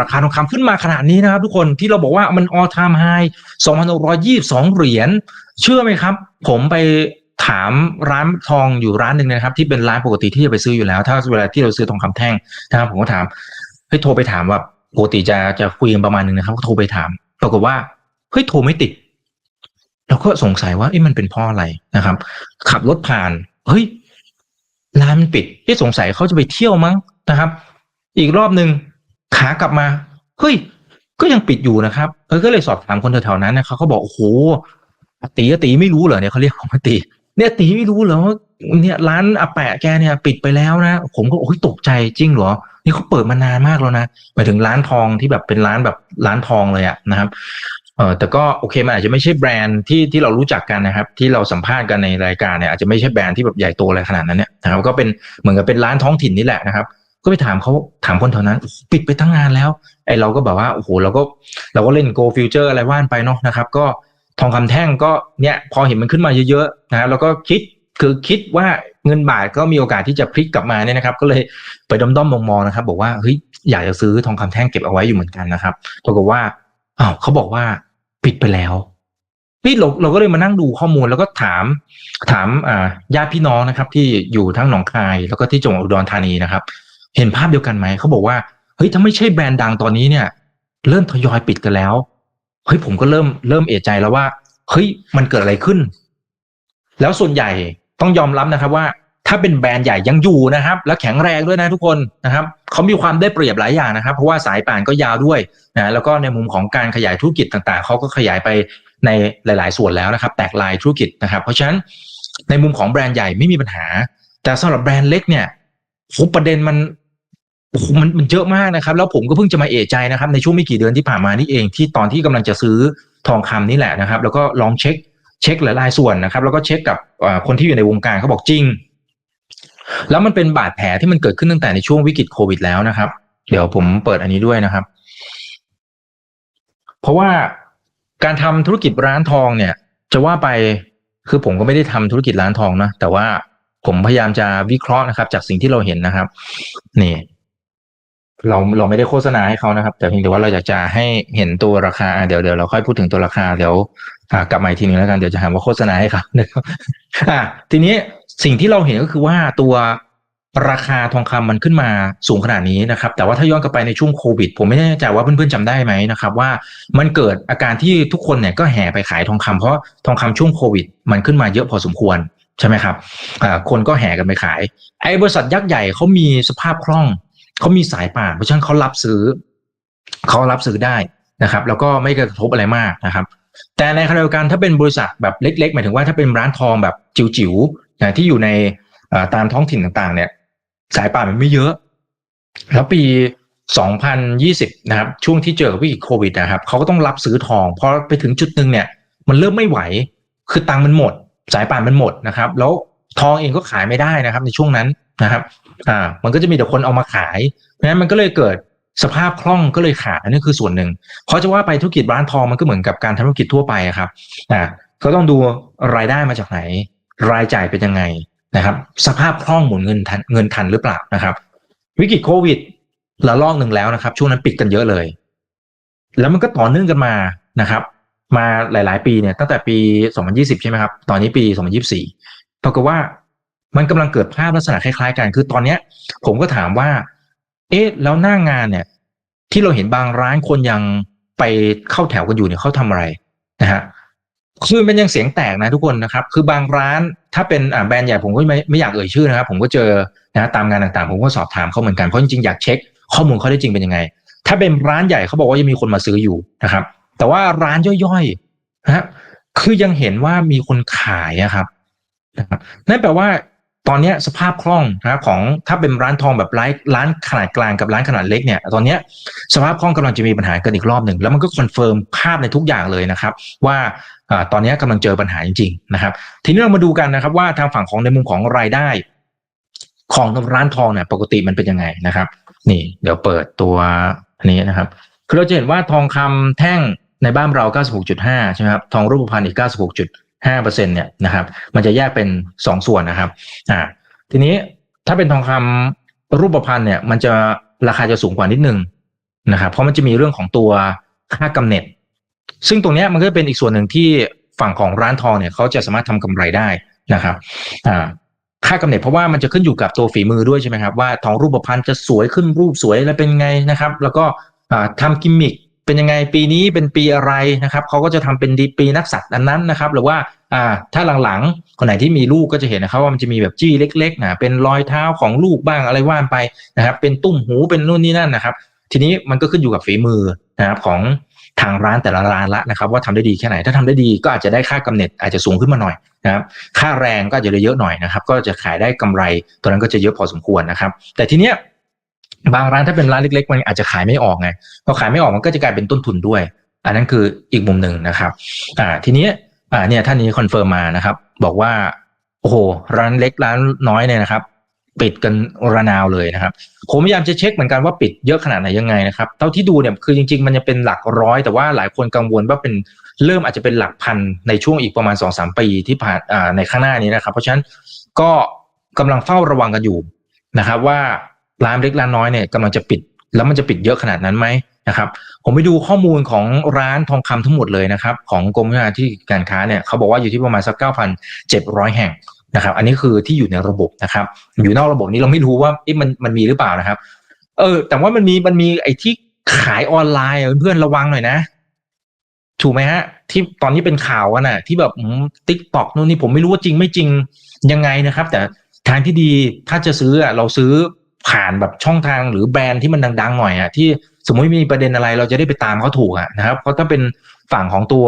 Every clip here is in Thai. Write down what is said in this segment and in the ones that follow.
ราคาทองคำขึ้นมาขนาดนี้นะครับ ทุกคนที่เราบอกว่ามัน all time high 2,622 เหรียญเชื่อไหมครับ ผมไปถามร้านทองอยู่ร้านหนึ่งนะครับ ที่เป็นร้านปกติที่จะไปซื้ออยู่แล้ว ถ้าเวลาที่เราซื้อทองคำแท่งนะครับผมก็ถามเฮ้ยโทรไปถามว่าปกติจะจะคุยกันประมาณหนึ่งนะครับก็โทรไปถามปรากฏว่าเฮ้ยโทรไม่ติดเราก็สงสัยว่าเอ๊ะมันเป็นพราะอะไรนะครับ ขับรถผ่านเฮ้ยร้านมันปิดเอ๊ะสงสัยเขาจะไปเที่ยวมั้งนะครับ อีกรอบหนึ่ง ขากลับมาเฮ้ยก็ยังปิดอยู่นะครับเออก็เลยสอบถามคนแถวๆนั้นนะเขาเขาบอกโอ้โหตีตีไม่รู้เหรอเนี่ยเขาเรียกผมาตีเนี่ยตีไม่รู้เหรอว่าเนี่ยร้านอาแปะแกเนี่ย ปิดไปแล้วนะผมก็โอ้ยตกใจจริงเหรอ นี่เขาเปิดมานานมากแล้วนะหมายถึงร้านทองที่แบบเป็นร้านแบบร้านทองเลยอะนะครับเออแต่ก็โอเคมันอาจจะไม่ใช่แบรนด์ที่ที่เรารู้จักกันนะครับ ที่เราสัมภาษณ์กันในรายการเนี่ยอาจจะไม่ใช่แบรนด์ที่แบบใหญ่โตอะไรขนาดนั้นเนี่ยนะครับก็เป็นเหมือนกับเป็นร้านท้องถิ่นนี่แหละนะครับ ก็ไปถามเขาถามคนแถวนั้นปิดไปตั้งนานแล้ว ไอ้เราก็แบบว่าโอ้โหเราก็เราก็เล่น go future อะไรว่านไปเนาะนะครับ ก็ทองคำแท่งก็เนี่ยพอเห็นมันขึ้นมาเยอะๆนะครับแล้วก็คิดคือคิดว่าเงินบาทก็มีโอกาสที่จะพลิกกลับมาเนี่ยนะครับ ก็เลยไปด้อมๆมองๆนะครับ บอกว่าเฮ้ยอยากจะซื้อทองคำแท่งเก็บเอาไว้อยู่เหมือนกันนะครับปรากฏว่าอ้าวเขาบอกว่าปิดไปแล้วนี่เราเราก็เลยมานั่งดูข้อมูลแล้วก็ถามถามอ่าญาติพี่น้องนะครับ ที่อยู่ทั้งหนองคายแล้วก็ที่จังหวัดอุดรธานีนะครับ เห็นภาพเดียวกันไหมเขาบอกว่าเฮ้ยถ้าไม่ใช่แบรนด์ดังตอนนี้เนี่ย เริ่มทยอยปิดกันแล้วเฮ้ยผมก็เริ่มเริ่มเอะใจแล้วว่าเฮ้ยมันเกิดอะไรขึ้น แล้วส่วนใหญ่ต้องยอมรับนะครับว่า ถ้าเป็นแบรนด์ใหญ่ยังอยู่นะครับ และแข็งแรงด้วยนะทุกคนนะครับเขามีความได้เปรียบหลายอย่างนะครับ เพราะว่าสายป่านก็ยาวด้วยนะแล้วก็ในมุมของการขยายธุรกิจต่างๆเขาก็ขยายไปในหลาย ๆ ส่วนแล้วนะครับ แตกลายธุรกิจนะครับ เพราะฉะนั้นในมุมของแบรนด์ใหญ่ไม่มีปัญหา แต่สำหรับแบรนด์เล็กเนี่ยโหประเด็นมัน โอ้โหมันมันเยอะมากนะครับ แล้วผมก็เพิ่งจะมาเอะใจนะครับ ในช่วงไม่กี่เดือนที่ผ่านมานี่เองที่ตอนที่กำลังจะซื้อทองคำนี่แหละนะครับ แล้วก็ลองเช็คเช็คหลายๆส่วนนะครับ แล้วก็เช็คกับคนที่อยู่ในวงการเขาบอกจริง แล้วมันเป็นบาดแผลที่มันเกิดขึ้นตั้งแต่ในช่วงวิกฤตโควิดแล้วนะครับ เดี๋ยวผมเปิดอันนี้ด้วยนะครับ เพราะว่าการทำธุรกิจร้านทองเนี่ย จะว่าไปคือผมก็ไม่ได้ทำธุรกิจร้านทองนะแต่ว่าผมพยายามจะวิเคราะห์นะครับ จากสิ่งที่เราเห็นนะครับ นี่ เราเราไม่ได้โฆษณาให้เขานะครับ แต่เพียงแต่ว่าเราอยากจะให้เห็นตัวราคาเดี๋ยวเดี๋ยวเราค่อยพูดถึงตัวราคาเดี๋ยวกลับมาอีกทีนึงแล้วกันเดี๋ยวจะหาว่าโฆษณาให้ครับนะครับอ่าทีนี้สิ่งที่เราเห็นก็คือว่าตัวราคาทองคำมันขึ้นมาสูงขนาดนี้นะครับ แต่ว่าถ้าย้อนกลับไปในช่วงโควิด ผมไม่แน่ใจว่าเพื่อนๆจำได้ไหมนะครับ ว่ามันเกิดอาการที่ทุกคนเนี่ยก็แห่ไปขายทองคำเพราะทองคำช่วงโควิด มันขึ้นมาเยอะพอสมควรใช่ไหมครับคนก็แห่กันไปขาย ไอ้บริษัทยักษ์ใหญ่เขามีสภาพคล่อง เขามีสายป่านเพราะฉะนั้นเขารับซื้อเขารับซื้อได้นะครับ แล้วก็ไม่กระทบอะไรมากนะครับ แต่ในขณะเดียวกันถ้าเป็นบริษัทแบบเล็ก ๆ หมายถึงว่าถ้าเป็นร้านทองแบบจิ๋วๆนะที่อยู่ในตามท้องถิ่นต่างๆ เนี่ย สายป่านมันไม่เยอะ แล้วปี 2020 นะครับ ช่วงที่เจอวิกฤตโควิดนะครับเขาก็ต้องรับซื้อทองพอไปถึงจุดหนึ่งเนี่ย มันเริ่มไม่ไหว คือตังมันหมด สายป่านมันหมดนะครับ แล้วทองเองก็ขายไม่ได้นะครับ ในช่วงนั้นนะครับ อ่า มันก็จะมีแต่คนเอามาขาย เพราะฉะนั้นมันก็เลยเกิดสภาพคล่องก็เลยขายนี่คือส่วนหนึ่ง เพราะจะว่าไปธุรกิจร้านทองมันก็เหมือนกับการทำธุรกิจทั่วไปครับอ่าก็ต้องดูรายได้มาจากไหน รายจ่ายเป็นยังไงนะครับ สภาพคล่องหมุนเงินทันเงินทันหรือเปล่านะครับ วิกฤตโควิดละลอกหนึ่งแล้วนะครับ ช่วงนั้นปิดกันเยอะเลย แล้วมันก็ต่อเนื่องกันมานะครับ มาหลาย ๆ ปีเนี่ยตั้งแต่ปี 2020 ใช่ไหมครับ ตอนนี้ปี 2024ปรากฏว่า มันกำลังเกิดภาพลักษณะคล้ายๆกัน คือตอนเนี้ย ผมก็ถามว่า เอ๊ะแล้วหน้างานเนี่ย ที่เราเห็นบางร้านคนยังไปเข้าแถวกันอยู่เนี่ยเขาทำอะไรนะฮะคือมันยังเสียงแตกนะทุกคนนะครับ คือบางร้านถ้าเป็นแบรนด์ใหญ่ผมก็ไม่ไม่อยากเอ่ยชื่อนะครับ ผมก็เจอนะตามงานต่างๆ ผมก็สอบถามเขาเหมือนกันเพราะจริงๆอยากเช็คข้อมูลเขาได้จริงเป็นยังไง ถ้าเป็นร้านใหญ่เขาบอกว่ายังมีคนมาซื้ออยู่นะครับ แต่ว่าร้านย่อยๆนะคือยังเห็นว่ามีคนขายอะครับนะครับนั่นแปลว่า ตอนนี้สภาพคล่องนะครับของถ้าเป็นร้านทองแบบร้านร้านขนาดกลางกับร้านขนาดเล็กเนี่ยตอนนี้สภาพคล่องกำลังจะมีปัญหากันอีกรอบหนึ่งแล้วมันก็คอนเฟิร์มภาพในทุกอย่างเลยนะครับ ว่าตอนนี้กำลังเจอปัญหาจริงๆนะครับ ทีนี้เรามาดูกันนะครับว่าทางฝั่งของในมุมของรายได้ ของร้านทองเนี่ยปกติมันเป็นยังไงนะครับ นี่ เดี๋ยวเปิดตัวอันนี้นะครับคือเราจะเห็นว่าทองคำแท่งในบ้านเรา 96.5 ใช่ไหมครับ ทองรูปพรรณอีก 96.5 เปอร์เซ็นเนี่ยนะครับ มันจะแยกเป็น 2 ส่วนนะครับอ่าทีนี้ถ้าเป็นทองคำรูปพรรณเนี่ย มันจะราคาจะสูงกว่านิดนึงนะครับ เพราะมันจะมีเรื่องของตัวค่ากำเนิดซึ่งตรงนี้มันก็เป็นอีกส่วนหนึ่งที่ฝั่งของร้านทองเนี่ยเขาจะสามารถทำกำไรได้นะครับอ่าค่ากำเนิดเพราะว่ามันจะขึ้นอยู่กับตัวฝีมือด้วยใช่ไหมครับว่าทองรูปพรรณจะสวยขึ้นรูปสวยแล้วเป็นไงนะครับ แล้วก็อ่าทำกิมมิค เป็นยังไงปีนี้เป็นปีอะไรนะครับเขาก็จะทำเป็นดีปีนักสัตว์อันนั้นนะครับ หรือว่าอ่าถ้าหลังๆคนไหนที่มีลูกก็จะเห็นนะครับว่ามันจะมีแบบจี้เล็กๆนะเป็นรอยเท้าของลูกบ้างอะไรว่านไปนะครับ เป็นตุ้มหูเป็นนู่นนี่นั่นนะครับ ทีนี้มันก็ขึ้นอยู่กับฝีมือนะครับของทางร้านแต่ละร้านละนะครับ ว่าทำได้ดีแค่ไหนถ้าทำได้ดีก็อาจจะได้ค่ากำเนิดอาจจะสูงขึ้นมาหน่อยนะครับค่าแรงก็อาจจะเยอะหน่อยนะครับ ก็จะขายได้กำไรตัวนั้นก็จะเยอะพอสมควรนะครับ แต่ทีเนี้ย บางร้านถ้าเป็นร้านเล็กๆ มันอาจจะขายไม่ออกไงพอขายไม่ออกมันก็จะกลายเป็นต้นทุนด้วย อันนั้นคืออีกมุมหนึ่งนะครับอ่าทีนี้อ่าเนี่ยท่านนี้คอนเฟิร์มมานะครับ บอกว่าโอ้โหร้านเล็กร้านน้อยเนี่ยนะครับ ปิดกันระนาวเลยนะครับ ผมพยายามจะเช็คเหมือนกันว่าปิดเยอะขนาดไหนยังไงนะครับเท่าที่ดูเนี่ยคือจริง ๆ มันจะเป็นหลักร้อย แต่ว่าหลายคนกังวลว่าเป็นเริ่มอาจจะเป็นหลักพันในช่วงอีกประมาณสองสามปีที่ผ่านอ่าในข้างหน้านี้นะครับ เพราะฉะนั้นก็กำลังเฝ้าระวังกันอยู่นะครับว่า ร้านเล็กร้านน้อยเนี่ยกำลังจะปิด แล้วมันจะปิดเยอะขนาดนั้นไหมนะครับ ผมไปดูข้อมูลของร้านทองคำทั้งหมดเลยนะครับ ของกรมวิชาที่การค้าเนี่ยเขาบอกว่าอยู่ที่ประมาณสักเก้าพันเจ็ดร้อยแห่งนะครับ อันนี้คือที่อยู่ในระบบนะครับ อยู่นอกระบบนี้เราไม่รู้ว่าเอ๊ะมันมันมีหรือเปล่านะครับ เออ แต่ว่ามันมีมันมีไอ้ที่ขายออนไลน์เพื่อนระวังหน่อยนะถูกไหมฮะ ที่ตอนนี้เป็นข่าวกันน่ะ ที่แบบติ๊กตอกนู่นนี่ผมไม่รู้ว่าจริงไม่จริงยังไงนะครับ แต่ทางที่ดีถ้าจะซื้ออะเราซื้อ ผ่านแบบช่องทางหรือแบรนด์ที่มันดังๆหน่อยอะที่สมมติมีประเด็นอะไรเราจะได้ไปตามเขาถูกอะนะครับเพราะถ้าเป็นฝั่งของตัว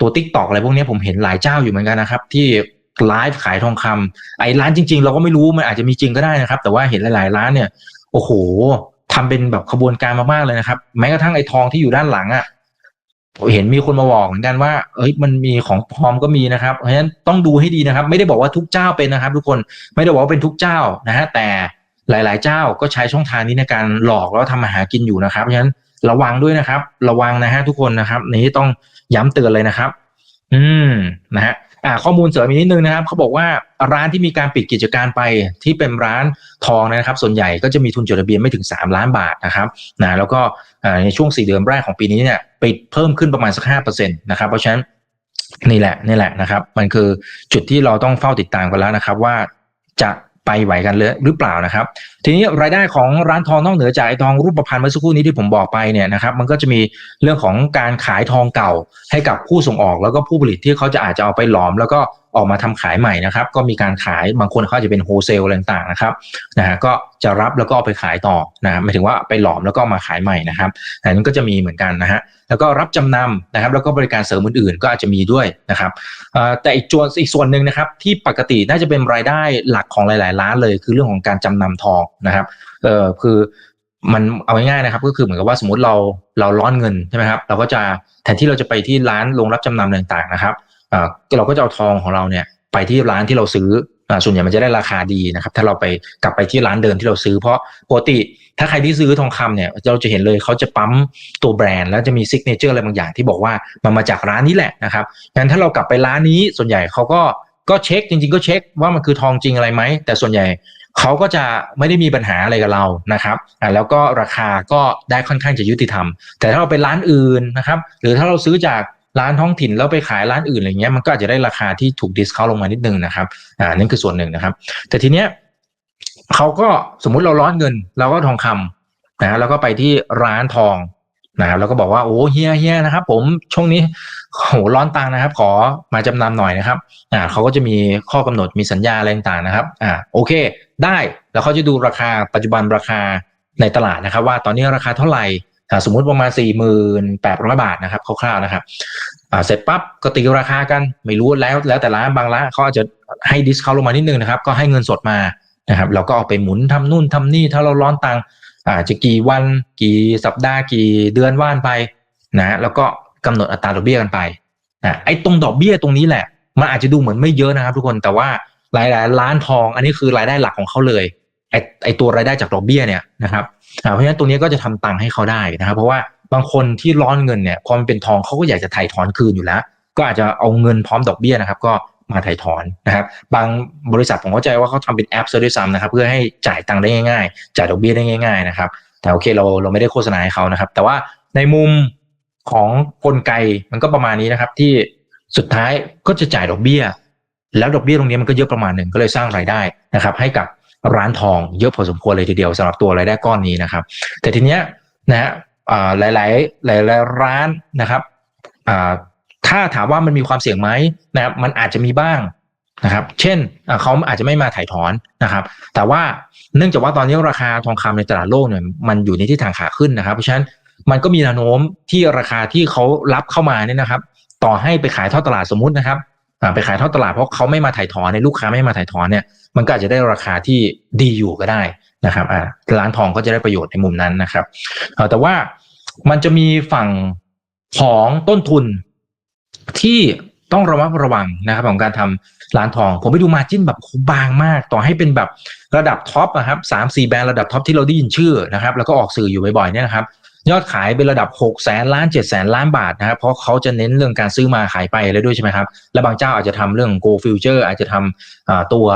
ตัวติ๊กตอกอะไรพวกนี้ผมเห็นหลายเจ้าอยู่เหมือนกันนะครับ ที่ไลฟ์ขายทองคำไอ้ร้านจริง ๆ เราก็ไม่รู้มันอาจจะมีจริงก็ได้นะครับ แต่ว่าเห็นหลายๆร้านเนี่ย โอ้โหทำเป็นแบบขบวนการมากๆเลยนะครับ แม้กระทั่งไอ้ทองที่อยู่ด้านหลังอะเห็นมีคนมาบอกเหมือนกันว่า เอ้ย มันมีของปลอมก็มีนะครับ เพราะฉะนั้นต้องดูให้ดีนะครับ ไม่ได้บอกว่าทุกเจ้าเป็นนะครับ ทุกคน ไม่ได้บอกว่าเป็นทุกเจ้านะฮะ แต่ หลาย ๆ เจ้าก็ใช้ช่องทางนี้ในการหลอกแล้วทำมาหากินอยู่นะครับเพราะฉะนั้นระวังด้วยนะครับ ระวังนะฮะทุกคนนะครับนี้ต้องย้ำเตือนเลยนะครับ อืมนะฮะอ่าข้อมูลเสริมอีกนิดนึงนะครับเขาบอกว่าร้านที่มีการปิดกิจการไปที่เป็นร้านทองนะครับ ส่วนใหญ่ก็จะมีทุนจดทะเบียนไม่ถึง 3 ล้านบาทนะครับนะแล้วก็ในช่วง 4 เดือนแรกของปีนี้เนี่ยปิดเพิ่มขึ้นประมาณสักห้าเปอร์เซ็นต์นะครับเพราะฉะนั้นนี่แหละนี่แหละนะครับ มันคือจุดที่เราต้องเฝ้าติดตามกันแล้วนะครับ ว่าจะ ไปไหวกันเลยหรือเปล่านะครับ ทีนี้รายได้ของร้านทองนอกเหนือจากไอ้ทองรูปพรรณเมื่อสักครู่นี้ที่ผมบอกไปเนี่ยนะครับมันก็จะมีเรื่องของการขายทองเก่าให้กับผู้ส่งออกแล้วก็ผู้ผลิตที่เขาจะอาจจะเอาไปหลอมแล้วก็ ออกมาทำขายใหม่นะครับ ก็มีการขายบางคนเขาจะเป็นโฮเซลอะไรต่างๆนะครับนะฮะก็จะรับแล้วก็เอาไปขายต่อนะหมายถึงว่าไปหลอมแล้วก็มาขายใหม่นะครับอันนั้นก็จะมีเหมือนกันนะฮะแล้วก็รับจำนำนะครับ แล้วก็บริการเสริมอื่นๆ ก็อาจจะมีด้วยนะครับแต่อีกส่วนอีกส่วนหนึ่งนะครับ ที่ปกติน่าจะเป็นรายได้หลักของหลาย ๆ ร้านเลย คือเรื่องของการจำนำทองนะครับเออคือมันเอาง่ายๆนะครับ ก็คือเหมือนกับว่าสมมติเราเราร้อนเงินใช่ไหมครับเราก็จะแทนที่เราจะไปที่ร้านลงรับจำนำต่างๆนะครับ เราก็จะเอาทองของเราเนี่ยไปที่ร้านที่เราซื้อส่วนใหญ่มันจะได้ราคาดีนะครับ ถ้าเราไปกลับไปที่ร้านเดิมที่เราซื้อเพราะปกติ ถ้าใครที่ซื้อทองคำเนี่ยเราจะเห็นเลยเขาจะปั๊มตัวแบรนด์แล้วจะมีซิกเนเจอร์อะไรบางอย่างที่บอกว่ามันมาจากร้านนี้แหละนะครับงั้นถ้าเรากลับไปร้านนี้ส่วนใหญ่เขาก็ก็เช็คจริง ๆ ก็เช็คว่ามันคือทองจริงอะไรไหมแต่ส่วนใหญ่เขาก็จะไม่ได้มีปัญหาอะไรกับเรานะครับอ่าแล้วก็ราคาก็ได้ค่อนข้างจะยุติธรรม แต่ถ้าเราไปร้านอื่นนะครับ หรือถ้าเราซื้อจาก ร้านท้องถิ่นแล้วไปขายร้านอื่นอะไรเงี้ยมันก็อาจจะได้ราคาที่ถูกดิสคาวลงมานิดนึงนะครับอ่านั่นคือส่วนหนึ่งนะครับ แต่ทีเนี้ยเขาก็สมมุติเราร้อนเงิน เราก็ทองคำนะแล้วก็ไปที่ร้านทองนะครับแล้วก็บอกว่าโอ้เฮียเฮียนะครับ ผมช่วงนี้โหร้อนตังนะครับ ขอมาจำนำหน่อยนะครับอ่าเขาก็จะมีข้อกำหนดมีสัญญาอะไรต่างๆนะครับอ่าโอเค ได้แล้วเขาจะดูราคาปัจจุบันราคาในตลาดนะครับ ว่าตอนนี้ราคาเท่าไหร่ สมมุติประมาณ 4 8 0 0 0 บาทนะครับคร่าวๆนะครับเสร็จปั๊บก็ตีราคากันไม่รู้แล้วแล้วแต่ร้านบางร้านเขาอาจจะให้ดิสคาวลงมานิดนึงนะครับ ก็ให้เงินสดมานะครับเราก็เอาไปหมุนทำนู่นทำนี่ถ้าเราร้อนตังอาจจะกี่วันกี่สัปดาห์กี่เดือนว่านไปนะแล้วก็กำหนดอัตราดอกเบี้ยกันไปนะไอ้ตรงดอกเบี้ยตรงนี้แหละ มันอาจจะดูเหมือนไม่เยอะนะครับ ทุกคนแต่ว่าหลายๆล้านทอง อันนี้คือรายได้หลักของเขาเลย ไอ้ไอ้ตัวรายได้จากดอกเบี้ยเนี่ยนะครับเพราะฉะนั้นตรงนี้ก็จะทำตังค์ให้เขาได้นะครับ เพราะว่าบางคนที่ร้อนเงินเนี่ยพอมันเป็นทองเขาก็อยากจะถ่ายถอนคืนอยู่แล้ว ก็อาจจะเอาเงินพร้อมดอกเบี้ยนะครับ ก็มาถ่ายถอนนะครับ บางบริษัทผมเข้าใจว่าเขาทำเป็นแอปซะด้วยซ้ำนะครับ เพื่อให้จ่ายตังค์ได้ง่ายๆ จ่ายดอกเบี้ยได้ง่าย ๆนะครับ แต่โอเคเราเราไม่ได้โฆษณาให้เขานะครับ แต่ว่าในมุมของกลไกมันก็ประมาณนี้นะครับ ที่สุดท้ายก็จะจ่ายดอกเบี้ย แล้วดอกเบี้ยตรงนี้มันก็เยอะประมาณหนึ่งก็เลยสร้างรายได้นะครับ ให้กับ ร้านทองเยอะพอสมควรเลยทีเดียวสำหรับตัวรายได้ก้อนนี้นะครับ แต่ทีเนี้ยนะฮะหลายหลายหลายร้านนะครับถ้าถามว่ามันมีความเสี่ยงไหมนะครับมันอาจจะมีบ้างนะครับ เช่นเขาอาจจะไม่มาถ่ายถอนนะครับ แต่ว่าเนื่องจากว่าตอนนี้ราคาทองคำในตลาดโลกเนี่ยมันอยู่ในที่ทางขาขึ้นนะครับ เพราะฉะนั้นมันก็มีแนวโน้มที่ราคาที่เขารับเข้ามาเนี่ยนะครับ ต่อให้ไปขายทอดตลาดสมมุตินะครับไปขายทอดตลาดเพราะเขาไม่มาถ่ายถอนในลูกค้าไม่มาถ่ายถอนเนี่ย มันก็อาจจะได้ราคาที่ดีอยู่ก็ได้นะครับอ่าร้านทองก็จะได้ประโยชน์ในมุมนั้นนะครับแต่ว่ามันจะมีฝั่งของต้นทุนที่ต้องระมัดระวังนะครับของการทำร้านทอง ผมไปดูมาจิ้นแบบบางมาก ต่อให้เป็นแบบระดับท็อปนะครับสามสี่แบรนด์ระดับท็อปที่เราได้ยินชื่อนะครับ แล้วก็ออกสื่ออยู่บ่อยๆเนี่ยนะครับ ยอดขายเป็นระดับ6กแสนล้าน7แสนล้านบาทนะครับเพราะเขาจะเน้นเรื่องการซื้อมาขายไปอะไรด้วยใช่ไหมครับ และบางเจ้าอาจจะทำเรื่อง go future อาจจะทำตัว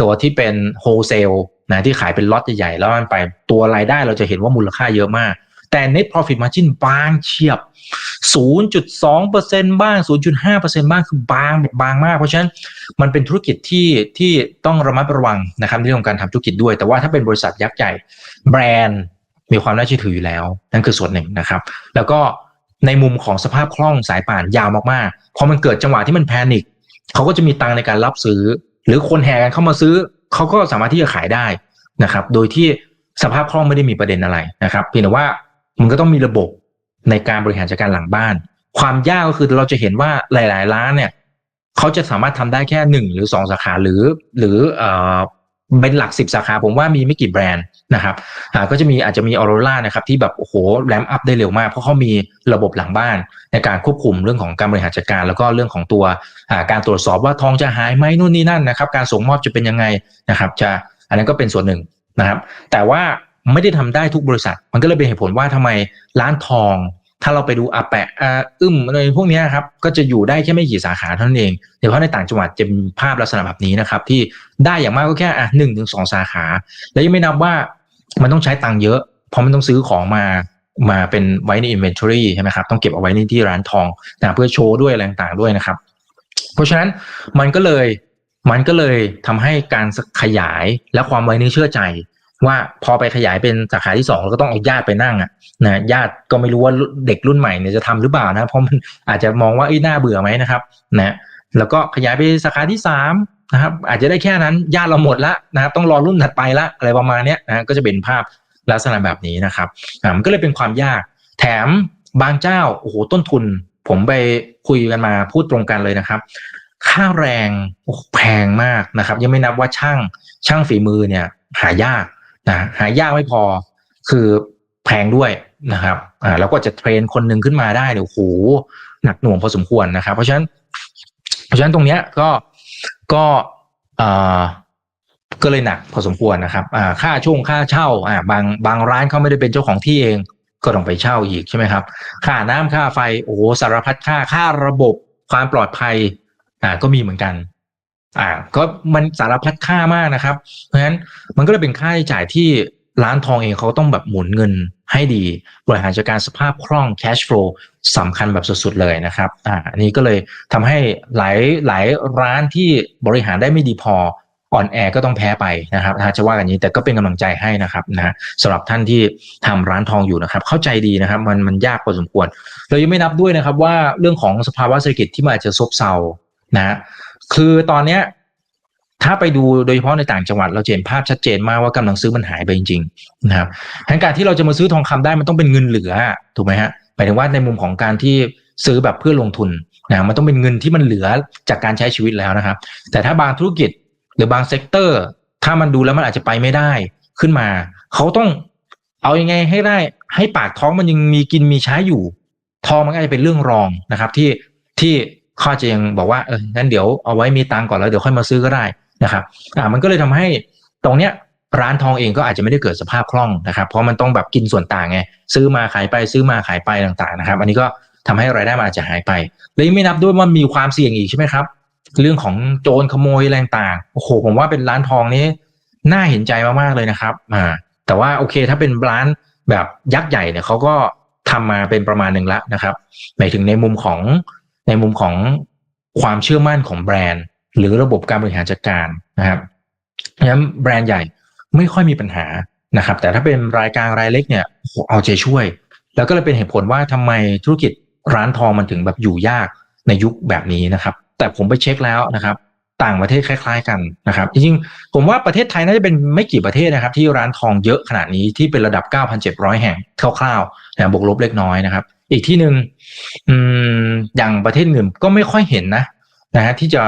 ตัวที่เป็น wholesale นะที่ขายเป็นล็อตใหญ่ๆแล้วมันไปตัวรายได้เราจะเห็นว่ามูลค่าเยอะมาก แต่ net profit margin บางเฉียบ 0.2%บ้าง 0.5%บ้างคือบางบางมาก เพราะฉะนั้นมันเป็นธุรกิจที่ที่ต้องระมัดระวังนะครับในเรื่องของการทำธุรกิจด้วย แต่ว่าถ้าเป็นบริษัทยักษ์ใหญ่แบรนด์ มีความน่าเชื่อถืออยู่แล้ว นั่นคือส่วนหนึ่งนะครับ แล้วก็ในมุมของสภาพคล่องสายป่านยาวมากๆพอมันเกิดจังหวะที่มันแพนิคเขาก็จะมีตังในการรับซื้อ หรือคนแห่กันเข้ามาซื้อเขาก็สามารถที่จะขายได้นะครับ โดยที่สภาพคล่องไม่ได้มีประเด็นอะไรนะครับเพียงแต่ว่ามันก็ต้องมีระบบในการบริหารจัดการหลังบ้าน ความยากก็คือเราจะเห็นว่าหลาย ๆ ร้านเนี่ยเขาจะสามารถทำได้แค่หนึ่งหรือสองสาขาหรือ หรือ เป็นหลักสิบสาขาผมว่ามีไม่กี่แบรนด์นะครับก็จะมีอาจจะมีออโรรานะครับที่แบบโอ้โหแรมอัพได้เร็วมาก เพราะเขามีระบบหลังบ้านในการควบคุมเรื่องของการบริหารจัดการ แล้วก็เรื่องของตัวการตรวจสอบว่าทองจะหายไหมนู่นนี่นั่นนะครับการส่งมอบจะเป็นยังไงนะครับจะอันนั้นก็เป็นส่วนหนึ่งนะครับ แต่ว่าไม่ได้ทำได้ทุกบริษัท มันก็เลยเป็นเหตุผลว่าทำไมร้านทอง ถ้าเราไปดูอาแปะอาอึ้มอะไรพวกนี้ครับก็จะอยู่ได้แค่ไม่กี่สาขาเท่านั้นเองเดี๋ยวเพราะในต่างจังหวัดจะมีภาพลักษณะแบบนี้นะครับ ที่ได้อย่างมากก็แค่อะหนึ่งถึงสองสาขา แล้วยังไม่นับว่ามันต้องใช้ตังค์เยอะเพราะมันต้องซื้อของมามาเป็นไว้ใน inventory ใช่ไหมครับต้องเก็บเอาไว้ในที่ร้านทองนะเพื่อโชว์ด้วยอะไรต่างๆด้วยนะครับ เพราะฉะนั้นมันก็เลยมันก็เลยทำให้การขยายและความไว้เนื้อเชื่อใจ ว่าพอไปขยายเป็นสาขาที่สองเราก็ต้องเอาญาติไปนั่งอะนะญาติก็ไม่รู้ว่าเด็กรุ่นใหม่เนี่ยจะทำหรือเปล่านะเพราะมันอาจจะมองว่าไอ้หน้าเบื่อไหมนะครับนะแล้วก็ขยายไปสาขาที่สามนะครับอาจจะได้แค่นั้นญาติเราหมดละนะครับต้องรอรุ่นถัดไปละอะไรประมาณนี้นะก็จะเป็นภาพลักษณะแบบนี้นะครับอ่ามันก็เลยเป็นความยาก แถมบางเจ้าโอ้โหต้นทุน ผมไปคุยกันมาพูดตรงกันเลยนะครับ ค่าแรงแพงมากนะครับ ยังไม่นับว่าช่างช่างฝีมือเนี่ยหายาก นะหายากไม่พอคือแพงด้วยนะครับอ่าแล้วก็จะเทรนคนหนึ่งขึ้นมาได้เนี่ยโอ้โหหนักหน่วงพอสมควรนะครับ เพราะฉะนั้น เพราะฉะนั้นตรงเนี้ยก็ก็อ่าก็เลยหนักพอสมควรนะครับอ่าค่าช่วงค่าเช่าอ่าบางบางร้านเขาไม่ได้เป็นเจ้าของที่เองก็ต้องไปเช่าอีกใช่ไหมครับ ค่าน้ำค่าไฟโอ้สารพัดค่าค่าระบบความปลอดภัยอ่าก็มีเหมือนกัน อ่าก็มันสารพัดค่ามากนะครับ เพราะฉะนั้นมันก็เลยเป็นค่าใช้จ่ายที่ร้านทองเองเขาต้องแบบหมุนเงินให้ดี บริหารจัดการสภาพคล่อง cash flow สำคัญแบบสุดๆเลยนะครับอ่าอันนี้ก็เลยทำให้หลายหลายร้านที่บริหารได้ไม่ดีพออ่อนแอก็ต้องแพ้ไปนะครับถ้าจะว่ากันนี้แต่ก็เป็นกำลังใจให้นะครับนะสำหรับท่านที่ทำร้านทองอยู่นะครับ เข้าใจดีนะครับ มันมันยากพอสมควร เรายังไม่นับด้วยนะครับว่าเรื่องของสภาวะเศรษฐกิจที่มันอาจจะซบเซานะ คือตอนเนี้ย ถ้าไปดูโดยเฉพาะในต่างจังหวัดเราเห็นภาพชัดเจนมากว่ากำลังซื้อมันหายไปจริงๆนะครับการที่เราจะมาซื้อทองคำได้มันต้องเป็นเงินเหลือถูกไหมฮะหมายถึงว่าในมุมของการที่ซื้อแบบเพื่อลงทุนนะมันต้องเป็นเงินที่มันเหลือจากการใช้ชีวิตแล้วนะครับ แต่ถ้าบางธุรกิจหรือบางเซกเตอร์ ถ้ามันดูแล้วมันอาจจะไปไม่ได้ขึ้นมา เขาต้องเอาอยัางไงให้ได้ ให้ปากท้องมันยังมีกินมีใช้อยู่ ทองมันก็จะเป็นเรื่องรองนะครับ ที่ที่ ข้อจะยังบอกว่าเอองั้นเดี๋ยวเอาไว้มีตังก่อนแล้วเดี๋ยวค่อยมาซื้อก็ได้นะครับอ่ามันก็เลยทำให้ตรงเนี้ยร้านทองเองก็อาจจะไม่ได้เกิดสภาพคล่องนะครับเพราะมันต้องแบบกินส่วนต่างไงซื้อมาขายไปซื้อมาขายไปต่างๆนะครับ อันนี้ก็ทำให้รายได้มันอาจจะหายไปแล้วยังไม่นับด้วยว่ามีความเสี่ยงอีกใช่ไหมครับ เรื่องของโจรขโมยแรงต่างโอ้โหผมว่าเป็นร้านทองนี้น่าเห็นใจมากๆเลยนะครับอ่าแต่ว่าโอเคถ้าเป็นร้านแบบยักษ์ใหญ่เนี่ยเขาก็ทำมาเป็นประมาณหนึ่งแล้วนะครับหมายถึงในมุมของ ในมุมของความเชื่อมั่นของแบรนด์ หรือระบบการบริหารจัดการนะครับเพราะฉะนั้นแบรนด์ใหญ่ไม่ค่อยมีปัญหานะครับ แต่ถ้าเป็นรายกลางรายเล็กเนี่ยเอาใจช่วย แล้วก็เลยเป็นเหตุผลว่าทำไมธุรกิจร้านทองมันถึงแบบอยู่ยากในยุคแบบนี้นะครับ แต่ผมไปเช็คแล้วนะครับ ต่างประเทศคล้าย ๆ กันนะครับจริงๆผมว่าประเทศไทยน่าจะเป็นไม่กี่ประเทศนะครับ ที่ร้านทองเยอะขนาดนี้ที่เป็นระดับ 9,700 แห่งคร่าวๆนะบวกลบเล็กน้อยนะครับ อีกที่หนึ่งอืมอย่างประเทศอื่นก็ไม่ค่อยเห็นนะนะฮะที่จะ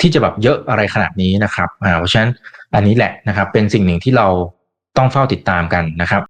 ที่จะแบบเยอะอะไรขนาดนี้นะครับอ่าเพราะฉะนั้นอันนี้แหละนะครับ เป็นสิ่งหนึ่งที่เราต้องเฝ้าติดตามกันนะครับ